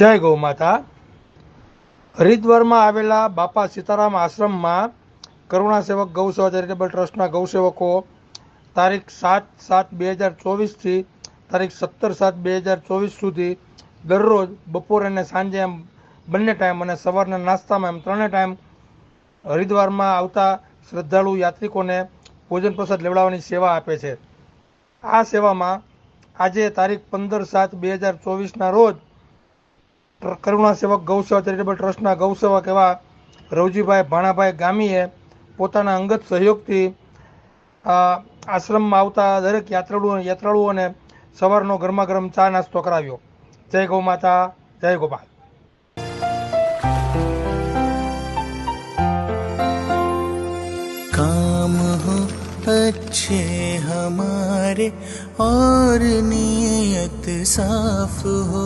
જય ગૌ માતા. હરિદ્વારમાં આવેલા બાપા સીતારામ આશ્રમમાં કરુણા સેવક ગૌ સેવા ચેરિટેબલ ટ્રસ્ટના ગૌસેવકો તારીખ સાત સાત બે હજાર ચોવીસથી તારીખ સત્તર સાત બે હજાર ચોવીસ સુધી દરરોજ બપોરે અને સાંજે એમ બંને ટાઈમ અને સવારના નાસ્તામાં એમ ત્રણે ટાઈમ હરિદ્વારમાં આવતા શ્રદ્ધાળુ યાત્રિકોને ભોજન પ્રસાદ લેવડાવવાની સેવા આપે છે. આ સેવામાં આજે તારીખ પંદર સાત બે હજાર ચોવીસના રોજ કરુણા સેવક ગૌ સેવા ચેરિટેબલ ટ્રસ્ટના ગૌસેવક એવા રવજીભાઈ ભાણાભાઈ ગામીએ પોતાના અંગત સહયોગથી આ આશ્રમમાં આવતા દરેક યાત્રાળુઓ યાત્રાળુઓને સવારનો ગરમા ગરમ ચા નાસ્તો કરાવ્યો જય ગૌ માતા જય ગોપાલ काम हो अच्छे हमारे और नीयत साफ हो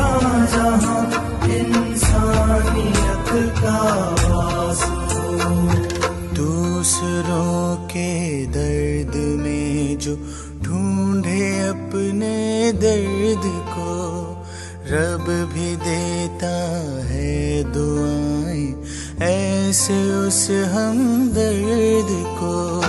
इंसान जहाँ इंसानियत का वास हो दूसरों के दर्द में जो ढूंढे अपने दर्द को रब भी देता है दुआएं ऐसे उस हमदर्द को